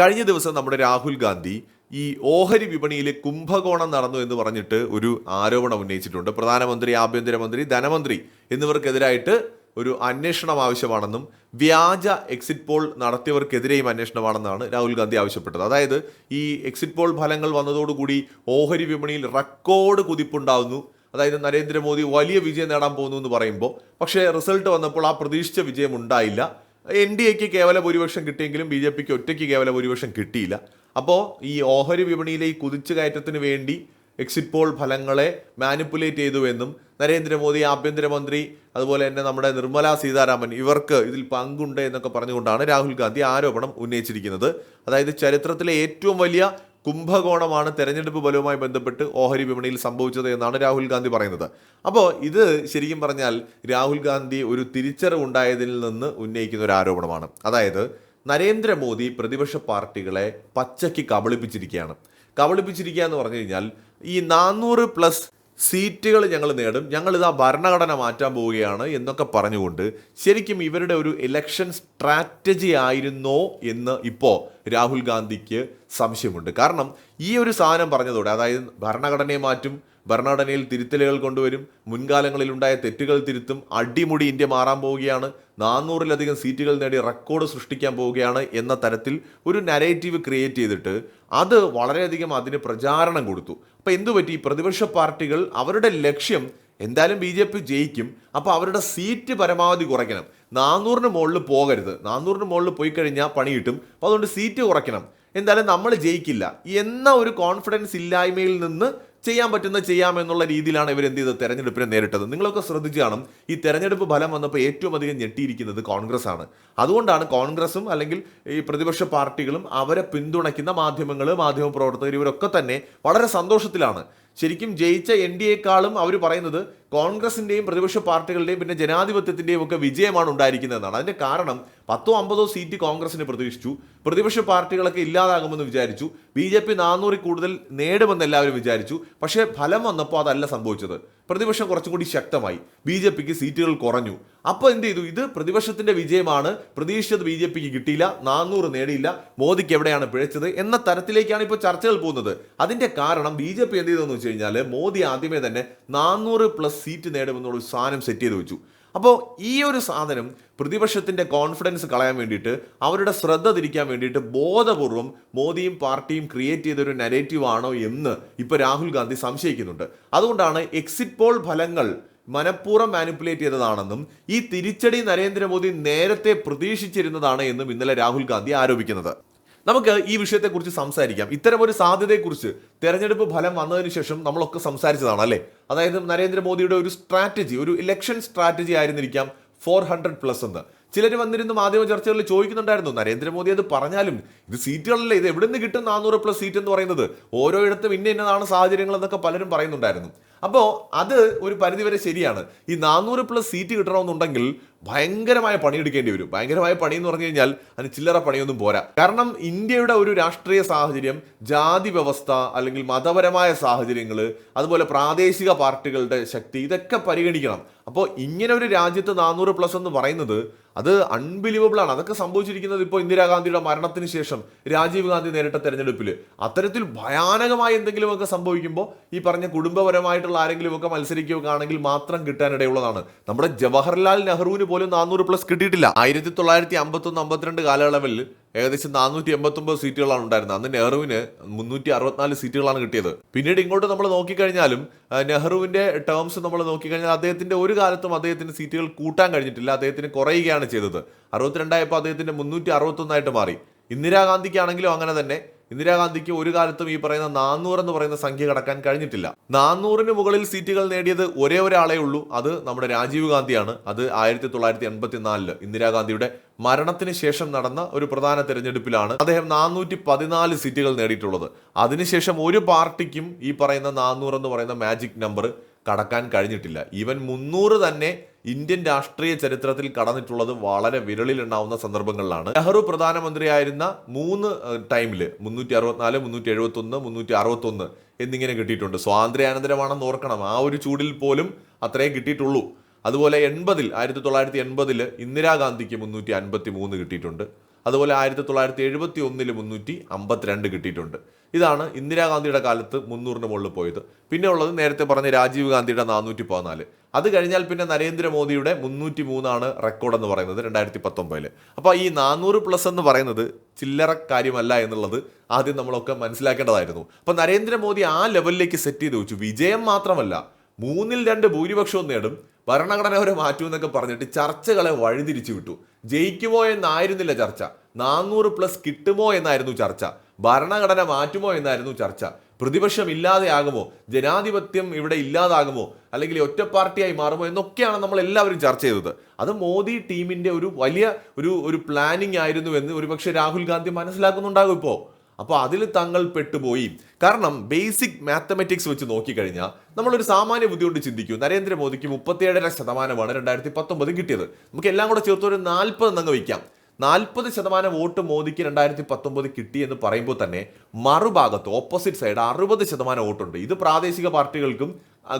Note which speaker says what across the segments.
Speaker 1: കഴിഞ്ഞ ദിവസം നമ്മുടെ രാഹുൽ ഗാന്ധി ഈ ഓഹരി വിപണിയിൽ കുംഭകോണം നടന്നു എന്ന് പറഞ്ഞിട്ട് ഒരു ആരോപണം ഉന്നയിച്ചിട്ടുണ്ട്. പ്രധാനമന്ത്രി ആഭ്യന്തരമന്ത്രി ധനമന്ത്രി എന്നിവർക്കെതിരായിട്ട് ഒരു അന്വേഷണം ആവശ്യമാണെന്നും വ്യാജ എക്സിറ്റ് പോൾ നടത്തിയവർക്കെതിരെയും അന്വേഷണമാണെന്നാണ് രാഹുൽ ഗാന്ധി ആവശ്യപ്പെട്ടത്. അതായത് ഈ എക്സിറ്റ് പോൾ ഫലങ്ങൾ വന്നതോടുകൂടി ഓഹരി വിപണിയിൽ റെക്കോർഡ് കുതിപ്പുണ്ടാവുന്നു. അതായത് നരേന്ദ്രമോദി വലിയ വിജയം നേടാൻ പോകുന്നു എന്ന് പറയുമ്പോൾ പക്ഷേ റിസൾട്ട് വന്നപ്പോൾ ആ പ്രതീക്ഷിച്ച വിജയം ഉണ്ടായില്ല. എൻ ഡി എക്ക് കേവല ഭൂരിപക്ഷം കിട്ടിയെങ്കിലും ബി ജെ പിക്ക് ഒറ്റയ്ക്ക് കേവല ഭൂരിപക്ഷം കിട്ടിയില്ല. അപ്പോൾ ഈ ഓഹരി വിപണിയിലെ ഈ കുതിച്ചു കയറ്റത്തിന് വേണ്ടി എക്സിറ്റ് പോൾ ഫലങ്ങളെ മാനിപ്പുലേറ്റ് ചെയ്തുവെന്നും നരേന്ദ്രമോദി ആഭ്യന്തരമന്ത്രി അതുപോലെ തന്നെ നമ്മുടെ നിർമ്മല സീതാരാമൻ ഇവർക്ക് ഇതിൽ പങ്കുണ്ട് എന്നൊക്കെ പറഞ്ഞുകൊണ്ടാണ് രാഹുൽ ഗാന്ധി ആരോപണം ഉന്നയിച്ചിരിക്കുന്നത്. അതായത് ചരിത്രത്തിലെ ഏറ്റവും വലിയ കുംഭകോണമാണ് തെരഞ്ഞെടുപ്പ് ഫലവുമായി ബന്ധപ്പെട്ട് ഓഹരി വിപണിയിൽ സംഭവിച്ചത് എന്നാണ് രാഹുൽ ഗാന്ധി പറയുന്നത്. അപ്പോൾ ഇത് ശരിക്കും പറഞ്ഞാൽ രാഹുൽ ഗാന്ധി ഒരു തിരിച്ചറിവുണ്ടായതിൽ നിന്ന് ഉന്നയിക്കുന്ന ഒരു ആരോപണമാണ്. അതായത് നരേന്ദ്രമോദി പ്രതിപക്ഷ പാർട്ടികളെ പച്ചയ്ക്ക് കബളിപ്പിച്ചിരിക്കുകയാണ്. കബളിപ്പിച്ചിരിക്കുക എന്ന് പറഞ്ഞു കഴിഞ്ഞാൽ ഈ നാനൂറ് പ്ലസ് സീറ്റുകൾ ഞങ്ങൾ നേടും. ഞങ്ങൾ ഇതാ ഭരണഘടന മാറ്റാൻ പോവുകയാണ് എന്നൊക്കെ പറഞ്ഞുകൊണ്ട് ശരിക്കും ഇവരുടെ ഒരു ഇലക്ഷൻ സ്ട്രാറ്റജി ആയിരുന്നോ എന്ന് ഇപ്പോൾ രാഹുൽ ഗാന്ധിക്ക് സംശയമുണ്ട്. കാരണം ഈ ഒരു സാധനം പറഞ്ഞതോടെ അതായത് ഭരണഘടനയെ മാറ്റും ഭരണഘടനയിൽ തിരുത്തലുകൾ കൊണ്ടുവരും. മുൻകാലങ്ങളിൽ ഉണ്ടായ തെറ്റുകൾ തിരുത്തും. അടിമുടി ഇന്ത്യ മാറാൻ പോവുകയാണ്. നാനൂറിലധികം സീറ്റുകൾ നേടി റെക്കോർഡ് സൃഷ്ടിക്കാൻ പോവുകയാണ് എന്ന തരത്തിൽ ഒരു നരേറ്റീവ് ക്രിയേറ്റ് ചെയ്തിട്ട് അത് വളരെയധികം അതിന് പ്രചാരണം കൊടുത്തു. അപ്പോൾ എന്തുപറ്റി പ്രതിപക്ഷ പാർട്ടികൾ അവരുടെ ലക്ഷ്യം എന്തായാലും ബി ജെ പി ജയിക്കും. അപ്പോൾ അവരുടെ സീറ്റ് പരമാവധി കുറയ്ക്കണം. നാനൂറിന് മുകളിൽ പോകരുത്. നാനൂറിന് മുകളിൽ പോയി കഴിഞ്ഞാൽ പണി കിട്ടും. അപ്പോൾ അതുകൊണ്ട് സീറ്റ് കുറയ്ക്കണം. എന്തായാലും നമ്മൾ ജയിക്കില്ല. എന്ന ഒരു കോൺഫിഡൻസ് ഇല്ലായ്മയിൽ നിന്ന് ചെയ്യാൻ പറ്റുന്ന ചെയ്യാമെന്നുള്ള രീതിയിലാണ് ഇവർ എന്ത് ചെയ്തത്? തെരഞ്ഞെടുപ്പിനെ നേരിട്ടത്. നിങ്ങളൊക്കെ ശ്രദ്ധിച്ചു കാണും ഈ തെരഞ്ഞെടുപ്പ് ഫലം വന്നപ്പോൾ ഏറ്റവും അധികം ഞെട്ടിയിരിക്കുന്നത് കോൺഗ്രസ് ആണ്. അതുകൊണ്ടാണ് കോൺഗ്രസും അല്ലെങ്കിൽ ഈ പ്രതിപക്ഷ പാർട്ടികളും അവരെ പിന്തുണയ്ക്കുന്ന മാധ്യമങ്ങൾ മാധ്യമ പ്രവർത്തകർ ഇവരൊക്കെ തന്നെ വളരെ സന്തോഷത്തിലാണ്. ശരിക്കും ജയിച്ച എൻ ഡി എക്കാളും അവർ പറയുന്നത് കോൺഗ്രസിന്റെയും പ്രതിപക്ഷ പാർട്ടികളുടെയും പിന്നെ ജനാധിപത്യത്തിന്റെയും ഒക്കെ വിജയമാണ് ഉണ്ടായിരിക്കുന്നതെന്നാണ്. അതിന്റെ കാരണം പത്തോ അമ്പതോ സീറ്റ് കോൺഗ്രസിന് പ്രതീക്ഷിച്ചു. പ്രതിപക്ഷ പാർട്ടികളൊക്കെ ഇല്ലാതാകുമെന്ന് വിചാരിച്ചു. ബി ജെ പി നാനൂറിൽ കൂടുതൽ നേടുമെന്ന് എല്ലാവരും വിചാരിച്ചു. പക്ഷേ ഫലം വന്നപ്പോൾ അതല്ല സംഭവിച്ചത്. പ്രതിപക്ഷം കുറച്ചും കൂടി ശക്തമായി. ബി ജെ പിക്ക് സീറ്റുകൾ കുറഞ്ഞു. അപ്പോൾ എന്ത് ചെയ്തു? ഇത് പ്രതിപക്ഷത്തിന്റെ വിജയമാണ്. പ്രതീക്ഷിച്ചത് ബി ജെ പിക്ക് കിട്ടിയില്ല. നാനൂറ് നേടിയില്ല. മോദിക്ക് എവിടെയാണ് പിഴച്ചത് എന്ന തരത്തിലേക്കാണ് ഇപ്പോൾ ചർച്ചകൾ പോകുന്നത്. അതിന്റെ കാരണം ബി ജെ പി എന്ത് ചെയ്തെന്ന് വെച്ച് കഴിഞ്ഞാൽ മോദി ആദ്യമേ തന്നെ നാനൂറ് പ്ലസ് സീറ്റ് നേടുമെന്നുള്ള ഒരു സാധനം സെറ്റ് ചെയ്ത് വെച്ചു. അപ്പോൾ ഈ ഒരു സാധനം പ്രതിപക്ഷത്തിന്റെ കോൺഫിഡൻസ് കളയാൻ വേണ്ടിയിട്ട് അവരുടെ ശ്രദ്ധ തിരിക്കാൻ വേണ്ടിയിട്ട് ബോധപൂർവം മോദിയും പാർട്ടിയും ക്രിയേറ്റ് ചെയ്തൊരു നെഗറ്റീവ് ആണോ എന്ന് ഇപ്പോൾ രാഹുൽ ഗാന്ധി സംശയിക്കുന്നുണ്ട്. അതുകൊണ്ടാണ് എക്സിറ്റ് പോൾ ഫലങ്ങൾ മനഃപൂർവം മാനിപ്പുലേറ്റ് ചെയ്തതാണെന്നും ഈ തിരിച്ചടി നരേന്ദ്രമോദി നേരത്തെ പ്രതീക്ഷിച്ചിരുന്നതാണ് എന്നും ഇന്നലെ രാഹുൽ ഗാന്ധി ആരോപിക്കുന്നത്. നമുക്ക് ഈ വിഷയത്തെക്കുറിച്ച് സംസാരിക്കാം. ഇത്തരം ഒരു സാധ്യതയെക്കുറിച്ച് തെരഞ്ഞെടുപ്പ് ഫലം വന്നതിന് ശേഷം നമ്മളൊക്കെ സംസാരിച്ചതാണ് അല്ലേ? അതായത് നരേന്ദ്രമോദിയുടെ ഒരു സ്ട്രാറ്റജി ഒരു ഇലക്ഷൻ സ്ട്രാറ്റജി ആയിരുന്നിരിക്കാം ഫോർ ഹൺഡ്രഡ് പ്ലസ് എന്ന്. ചിലർ വന്നിരുന്നു മാധ്യമ ചർച്ചകളിൽ ചോദിക്കുന്നുണ്ടായിരുന്നു നരേന്ദ്രമോദി അത് പറഞ്ഞാലും ഇത് സീറ്റുകളല്ലേ? ഇത് എവിടെ നിന്ന് കിട്ടും നാനൂറ് പ്ലസ് സീറ്റ് എന്ന് പറയുന്നത്? ഓരോയിടത്തും ഇന്ന ഇന്നതാണ് സാഹചര്യങ്ങൾ എന്നൊക്കെ പലരും പറയുന്നുണ്ടായിരുന്നു. അപ്പോൾ അത് ഒരു പരിധിവരെ ശരിയാണ്. ഈ നാനൂറ് പ്ലസ് സീറ്റ് കിട്ടണമെന്നുണ്ടെങ്കിൽ ഭയങ്കരമായ പണിയെടുക്കേണ്ടി വരും. ഭയങ്കരമായ പണി എന്ന് പറഞ്ഞു കഴിഞ്ഞാൽ അതിന് ചില്ലറ പണിയൊന്നും പോരാ. കാരണം ഇന്ത്യയുടെ ഒരു രാഷ്ട്രീയ സാഹചര്യം ജാതി വ്യവസ്ഥ അല്ലെങ്കിൽ മതപരമായ സാഹചര്യങ്ങൾ അതുപോലെ പ്രാദേശിക പാർട്ടികളുടെ ശക്തി ഇതൊക്കെ പരിഗണിക്കണം. അപ്പോൾ ഇങ്ങനെ ഒരു രാജ്യത്ത് നാനൂറ് പ്ലസ് എന്ന് പറയുന്നത് അത് അൺബിലീവബിൾ ആണ്. അതൊക്കെ സംഭവിച്ചിരിക്കുന്നത് ഇപ്പോൾ ഇന്ദിരാഗാന്ധിയുടെ മരണത്തിന് ശേഷം രാജീവ് ഗാന്ധി നേരിട്ട തെരഞ്ഞെടുപ്പിൽ അത്തരത്തിൽ ഭയാനകമായ എന്തെങ്കിലുമൊക്കെ സംഭവിക്കുമ്പോൾ ഈ പറഞ്ഞ കുടുംബപരമായിട്ടുള്ള ആരെങ്കിലുമൊക്കെ മത്സരിക്കുകയൊക്കെ ആണെങ്കിൽ മാത്രം കിട്ടാനിടയുള്ളതാണ്. നമ്മുടെ ജവഹർലാൽ നെഹ്റുവിന് പോലും നാനൂറ് പ്ലസ് കിട്ടിയിട്ടില്ല. ആയിരത്തി തൊള്ളായിരത്തി അമ്പത്തൊന്ന് അമ്പത്തിരണ്ട് കാലയളവിൽ ഏകദേശം നാനൂറ്റി എൺപത്തൊമ്പത് സീറ്റുകളാണ് ഉണ്ടായിരുന്നത്. അന്ന് നെഹ്റുവിന് മുന്നൂറ്റി അറുപത്തിനാല് സീറ്റുകളാണ് കിട്ടിയത്. പിന്നീട് ഇങ്ങോട്ട് നമ്മൾ നോക്കിക്കഴിഞ്ഞാലും നെഹ്റുവിന്റെ ടേംസ് നമ്മൾ നോക്കിക്കഴിഞ്ഞാൽ അദ്ദേഹത്തിന്റെ ഒരു കാലത്തും അദ്ദേഹത്തിന് സീറ്റുകൾ കൂട്ടാൻ കഴിഞ്ഞിട്ടില്ല. അദ്ദേഹത്തിന് കുറയുകയാണ് ചെയ്തത്. അറുപത്തിരണ്ടായപ്പോൾ അദ്ദേഹത്തിന്റെ മുന്നൂറ്റി അറുപത്തൊന്നായിട്ട് മാറി. ഇന്ദിരാഗാന്ധിക്കാണെങ്കിലും അങ്ങനെ തന്നെ ഇന്ദിരാഗാന്ധിക്ക് ഒരു കാലത്തും ഈ പറയുന്ന നാനൂറ് എന്ന് പറയുന്ന സംഖ്യ കടക്കാൻ കഴിഞ്ഞിട്ടില്ല. നാനൂറിന് മുകളിൽ സീറ്റുകൾ നേടിയത് ഒരേ ഒരാളേ ഉള്ളൂ. അത് നമ്മുടെ രാജീവ് ഗാന്ധിയാണ്. അത് ആയിരത്തി തൊള്ളായിരത്തി എൺപത്തി നാലിൽ ഇന്ദിരാഗാന്ധിയുടെ മരണത്തിന് ശേഷം നടന്ന ഒരു പ്രധാന തെരഞ്ഞെടുപ്പിലാണ് അദ്ദേഹം നാനൂറ്റി പതിനാല് സീറ്റുകൾ നേടിയിട്ടുള്ളത്. അതിനുശേഷം ഒരു പാർട്ടിക്കും ഈ പറയുന്ന നാനൂറ് എന്ന് പറയുന്ന മാജിക് നമ്പർ കടക്കാൻ കഴിഞ്ഞിട്ടില്ല. ഈവൻ മുന്നൂറ് തന്നെ ഇന്ത്യൻ രാഷ്ട്രീയ ചരിത്രത്തിൽ കടന്നിട്ടുള്ളത് വളരെ വിരളിലുണ്ടാവുന്ന സന്ദർഭങ്ങളിലാണ്. നെഹ്റു പ്രധാനമന്ത്രിയായിരുന്ന മൂന്ന് ടൈമിൽ മുന്നൂറ്റി അറുപത്തിനാല് മുന്നൂറ്റി എഴുപത്തി ഒന്ന് മുന്നൂറ്റി അറുപത്തി ഒന്ന് എന്നിങ്ങനെ കിട്ടിയിട്ടുണ്ട്. സ്വാതന്ത്ര്യാനന്തരമാണെന്ന് ഓർക്കണം. ആ ഒരു ചൂടിൽ പോലും അത്രയും കിട്ടിയിട്ടുള്ളൂ. അതുപോലെ എൺപതിൽ ആയിരത്തി തൊള്ളായിരത്തി എൺപതിൽ ഇന്ദിരാഗാന്ധിക്ക് മുന്നൂറ്റി അൻപത്തി മൂന്ന് കിട്ടിയിട്ടുണ്ട്. അതുപോലെ ആയിരത്തി തൊള്ളായിരത്തി എഴുപത്തി ഒന്നിൽ മുന്നൂറ്റി അമ്പത്തിരണ്ട് കിട്ടിയിട്ടുണ്ട്. ഇതാണ് ഇന്ദിരാഗാന്ധിയുടെ കാലത്ത് മുന്നൂറിന് മുകളിൽ പോയത്. പിന്നെ ഉള്ളത് നേരത്തെ പറഞ്ഞ രാജീവ് ഗാന്ധിയുടെ നാനൂറ്റി പതിനാല് അത് കഴിഞ്ഞാൽ പിന്നെ നരേന്ദ്രമോദിയുടെ മുന്നൂറ്റി മൂന്നാണ് റെക്കോർഡ് എന്ന് പറയുന്നത് രണ്ടായിരത്തി പത്തൊമ്പതിൽ അപ്പോൾ ഈ നാനൂറ് പ്ലസ് എന്ന് പറയുന്നത് ചില്ലറ കാര്യമല്ല എന്നുള്ളത് ആദ്യം നമ്മളൊക്കെ മനസ്സിലാക്കേണ്ടതായിരുന്നു. അപ്പോൾ നരേന്ദ്രമോദി ആ ലെവലിലേക്ക് സെറ്റ് ചെയ്ത് വെച്ചു. വിജയം മാത്രമല്ല മൂന്നിൽ രണ്ട് ഭൂരിപക്ഷവും നേടും ഭരണഘടന വരെ മാറ്റുമെന്നൊക്കെ പറഞ്ഞിട്ട് ചർച്ചകളെ വഴിതിരിച്ചു വിട്ടു. ജയിക്കുമോ എന്നായിരുന്നില്ല ചർച്ച. നാനൂറ് പ്ലസ് കിട്ടുമോ എന്നായിരുന്നു ചർച്ച. ഭരണഘടന മാറ്റുമോ എന്നായിരുന്നു ചർച്ച. പ്രതിപക്ഷം ഇല്ലാതെയാകുമോ ജനാധിപത്യം ഇവിടെ ഇല്ലാതാകുമോ? അല്ലെങ്കിൽ ഒറ്റ പാർട്ടിയായി മാറുമോ? എന്നൊക്കെയാണ് നമ്മൾ എല്ലാവരും ചർച്ച ചെയ്തത്. അത് മോദി ടീമിന്റെ ഒരു വലിയ ഒരു ഒരു പ്ലാനിങ് ആയിരുന്നു എന്ന് ഒരുപക്ഷെ രാഹുൽ ഗാന്ധി മനസ്സിലാക്കുന്നുണ്ടാകും ഇപ്പോൾ അപ്പോൾ അതിൽ തങ്ങൾ പെട്ടുപോയി. കാരണം ബേസിക് മാത്തമെറ്റിക്സ് വെച്ച് നോക്കിക്കഴിഞ്ഞാൽ നമ്മളൊരു സാമാന്യ ബുദ്ധി കൊണ്ട് ചിന്തിക്കൂ. നരേന്ദ്രമോദിക്ക് മുപ്പത്തിയേഴര ശതമാനമാണ് രണ്ടായിരത്തി പത്തൊമ്പത് കിട്ടിയത്. നമുക്ക് എല്ലാം കൂടെ ചേർത്ത് ഒരു നാൽപ്പത് എന്നങ്ങ് വയ്ക്കാം. നാൽപ്പത് ശതമാനം വോട്ട് മോദിക്ക് രണ്ടായിരത്തി പത്തൊമ്പത് കിട്ടി എന്ന് പറയുമ്പോൾ തന്നെ മറുഭാഗത്ത് ഓപ്പോസിറ്റ് സൈഡ് അറുപത് ശതമാനം വോട്ടുണ്ട്. ഇത് പ്രാദേശിക പാർട്ടികൾക്കും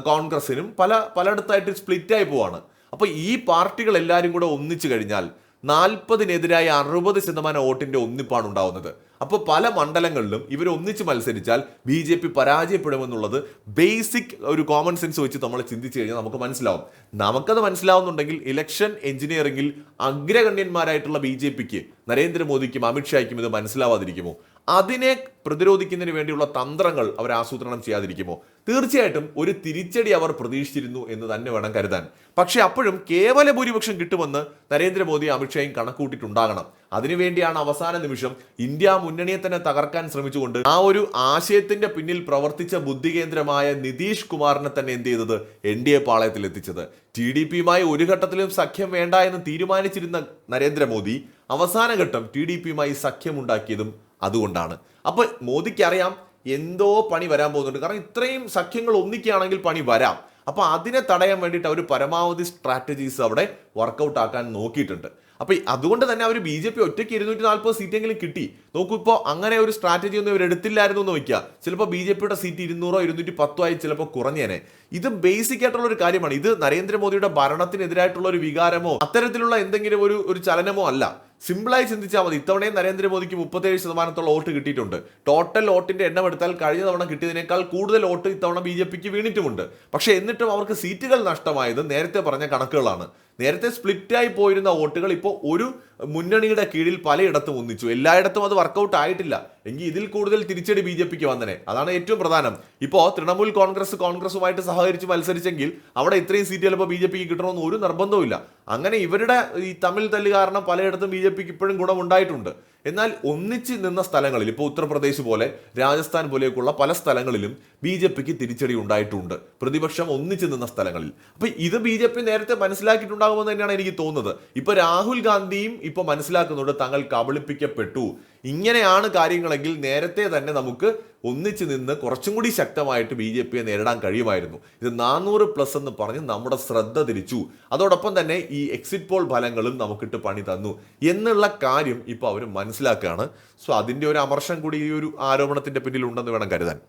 Speaker 1: കോൺഗ്രസിനും പല പലയിടത്തായിട്ട് സ്പ്ലിറ്റ് ആയി പോവാണ്. അപ്പോൾ ഈ പാർട്ടികൾ എല്ലാവരും കൂടെ ഒന്നിച്ചു കഴിഞ്ഞാൽ നാൽപ്പതിനെതിരായ അറുപത് ശതമാനം വോട്ടിന്റെ ഒന്നിപ്പാണ് ഉണ്ടാവുന്നത്. അപ്പോൾ പല മണ്ഡലങ്ങളിലും ഇവർ ഒന്നിച്ച് മത്സരിച്ചാൽ ബി ജെ പി പരാജയപ്പെടുമെന്നുള്ളത് ബേസിക് ഒരു കോമൺ സെൻസ് വെച്ച് നമ്മൾ ചിന്തിച്ചു കഴിഞ്ഞാൽ നമുക്ക് മനസ്സിലാവും. നമുക്കത് മനസ്സിലാവുന്നുണ്ടെങ്കിൽ ഇലക്ഷൻ എഞ്ചിനീയറിംഗിൽ അഗ്രഗണ്യന്മാരായിട്ടുള്ള ബി ജെ പിക്ക് നരേന്ദ്രമോദിക്കും അമിത്ഷായ്ക്കും ഇത് മനസ്സിലാവാതിരിക്കുമോ? അതിനെ പ്രതിരോധിക്കുന്നതിന് വേണ്ടിയുള്ള തന്ത്രങ്ങൾ അവർ ആസൂത്രണം ചെയ്യാതിരിക്കുമോ? തീർച്ചയായിട്ടും ഒരു തിരിച്ചടി അവർ പ്രതീക്ഷിച്ചിരുന്നു എന്ന് തന്നെ വേണം കരുതാൻ. പക്ഷേ അപ്പോഴും കേവല ഭൂരിപക്ഷം കിട്ടുമെന്ന് നരേന്ദ്രമോദി അമിത്ഷായും കണക്കൂട്ടിയിട്ടുണ്ടാകണം അതിനുവേണ്ടിയാണ് അവസാന നിമിഷം ഇന്ത്യ മുന്നണിയെ തന്നെ തകർക്കാൻ ശ്രമിച്ചുകൊണ്ട് ആ ഒരു ആശയത്തിന്റെ പിന്നിൽ പ്രവർത്തിച്ച ബുദ്ധികേന്ദ്രമായ നിതീഷ് കുമാറിനെ തന്നെ എന്ത് ചെയ്തത്? എൻ ഡി എ പാളയത്തിൽ എത്തിച്ചത്. ടി ഡി പിയുമായി ഒരു ഘട്ടത്തിലും സഖ്യം വേണ്ട എന്ന് തീരുമാനിച്ചിരുന്ന നരേന്ദ്രമോദി അവസാന ഘട്ടം ടി ഡി പിയുമായി സഖ്യമുണ്ടാക്കിയതും അതുകൊണ്ടാണ്. അപ്പോൾ മോദിക്ക് അറിയാം എന്തോ പണി വരാൻ പോകുന്നുണ്ട്. കാരണം ഇത്രയും സഖ്യങ്ങൾ ഒന്നിക്കുകയാണെങ്കിൽ പണി വരാം. അപ്പോൾ അതിനെ തടയാൻ വേണ്ടിയിട്ട് അവർ പരമാവധി സ്ട്രാറ്റജീസ് അവിടെ വർക്കൗട്ട് ആക്കാൻ നോക്കിയിട്ടുണ്ട്. അപ്പോൾ അതുകൊണ്ട് തന്നെ അവർ ബി ജെ പി ഒറ്റയ്ക്ക് ഇരുന്നൂറ്റി നാൽപ്പത് സീറ്റെങ്കിലും കിട്ടി. നോക്കൂ ഇപ്പോൾ അങ്ങനെ ഒരു സ്ട്രാറ്റജി ഒന്നും ഇവർ എടുത്തില്ലായിരുന്നു എന്ന് വയ്ക്കുക. ചിലപ്പോൾ ബി ജെ പിയുടെ സീറ്റ് ഇരുന്നൂറോ ഇരുന്നൂറ്റി പത്തോ ആയി ചിലപ്പോൾ കുറഞ്ഞേനെ. ഇത് ബേസിക് ആയിട്ടുള്ള ഒരു കാര്യമാണ്. ഇത് നരേന്ദ്രമോദിയുടെ ഭരണത്തിനെതിരായിട്ടുള്ള ഒരു വികാരമോ അത്തരത്തിലുള്ള എന്തെങ്കിലും ഒരു ഒരു ചലനമോ അല്ല. സിമ്പിളായി ചിന്തിച്ചാൽ മതി. ഇത്തവണയും നരേന്ദ്രമോദിക്ക് മുപ്പത്തേഴ് ശതമാനത്തോളം വോട്ട് കിട്ടിയിട്ടുണ്ട്. ടോട്ടൽ വോട്ടിന്റെ എണ്ണം എടുത്താൽ കഴിഞ്ഞ തവണ കിട്ടിയതിനേക്കാൾ കൂടുതൽ വോട്ട് ഇത്തവണ ബി ജെ പിക്ക് വീണിട്ടുമുണ്ട്. പക്ഷേ എന്നിട്ടും അവർക്ക് സീറ്റുകൾ നഷ്ടമായത് നേരത്തെ പറഞ്ഞ കണക്കുകളാണ്. നേരത്തെ സ്പ്ലിറ്റായി പോയിരുന്ന വോട്ടുകൾ ഇപ്പോൾ ഒരു മുന്നണിയുടെ കീഴിൽ പലയിടത്തും ഒന്നിച്ചു. എല്ലായിടത്തും അത് വർക്കൗട്ട് ആയിട്ടില്ല. എങ്കിൽ ഇതിൽ കൂടുതൽ തിരിച്ചടി ബി ജെ പിക്ക് വന്നനെ. അതാണ് ഏറ്റവും പ്രധാനം. ഇപ്പോൾ തൃണമൂൽ കോൺഗ്രസ് കോൺഗ്രസുമായിട്ട് സഹകരിച്ച് മത്സരിച്ചെങ്കിൽ അവിടെ ഇത്രയും സീറ്റ് ചിലപ്പോൾ ബി ജെ പിക്ക് കിട്ടണമെന്ന് ഒരു നിർബന്ധവുമില്ല. അങ്ങനെ ഇവരുടെ ഈ തമ്മിൽ തല്ല് കാരണം പലയിടത്തും ബി ജെ പിക്ക് ഇപ്പോഴും ഗുണമുണ്ടായിട്ടുണ്ട്. എന്നാൽ ഒന്നിച്ച് നിന്ന സ്ഥലങ്ങളിൽ ഇപ്പോൾ ഉത്തർപ്രദേശ് പോലെ രാജസ്ഥാൻ പോലെയൊക്കെയുള്ള പല സ്ഥലങ്ങളിലും ബി ജെ പിക്ക് തിരിച്ചടി ഉണ്ടായിട്ടുണ്ട്. പ്രതിപക്ഷം ഒന്നിച്ച് നിന്ന സ്ഥലങ്ങളിൽ. അപ്പോൾ ഇത് ബി ജെ പി നേരത്തെ മനസ്സിലാക്കിയിട്ടുണ്ടാകുമെന്ന് തന്നെയാണ് എനിക്ക് തോന്നുന്നത്. ഇപ്പൊ രാഹുൽ ഗാന്ധിയും ഇപ്പൊ മനസ്സിലാക്കുന്നുണ്ട് തങ്ങൾ കബളിപ്പിക്കപ്പെട്ടു. ഇങ്ങനെയാണ് കാര്യങ്ങളെങ്കിൽ നേരത്തെ തന്നെ നമുക്ക് ഒന്നിച്ചു നിന്ന് കുറച്ചും കൂടി ശക്തമായിട്ട് ബി ജെ പിയെ നേരിടാൻ കഴിയുമായിരുന്നു. ഇത് നാനൂറ് പ്ലസ് എന്ന് പറഞ്ഞ് നമ്മുടെ ശ്രദ്ധ തിരിച്ചു. അതോടൊപ്പം തന്നെ ഈ എക്സിറ്റ് പോൾ ഫലങ്ങളും നമുക്കിട്ട് പണി തന്നു എന്നുള്ള കാര്യം ഇപ്പോൾ അവർ മനസ്സിലാക്കുകയാണ്. സോ അതിന്റെ ഒരു അമർഷം കൂടി ഈ ഒരു ആരോപണത്തിന്റെ പിന്നിലുണ്ടെന്ന് വേണം കരുതാൻ.